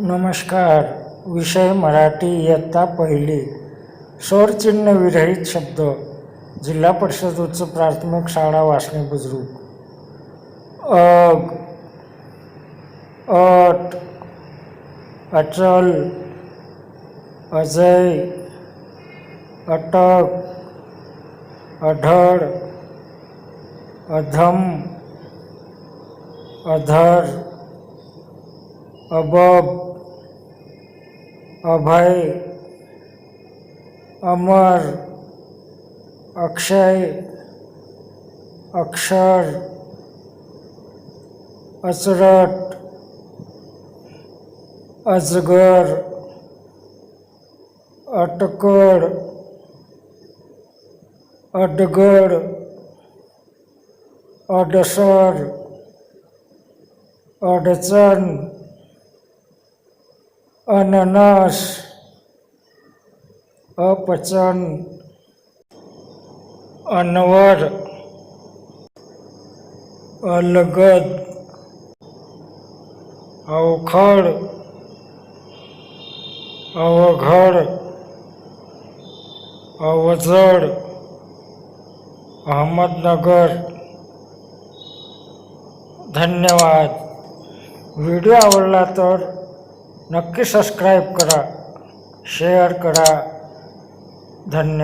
नमस्कार. विषय मराठी इयत्ता पहिली. स्वरचिन्ह विरहित शब्द. जिल्हा परिषद उच्च प्राथमिक शाळा वासणी बुजुर्ग अग. अट. अचल. अजय. अटक. अढळ. अधम. अधर. অবব অভয় অমর অক্ষয় অক্ষর অচরট অজগর অটকর অডগর অডসর অডচন अननस अपचन अनवर अलगद अवखड अवघड अवजड अहमदनगर. धन्यवाद. व्हिडिओ आवडला तर नक्की सबस्क्राईब करा शेअर करा. धन्यवाद.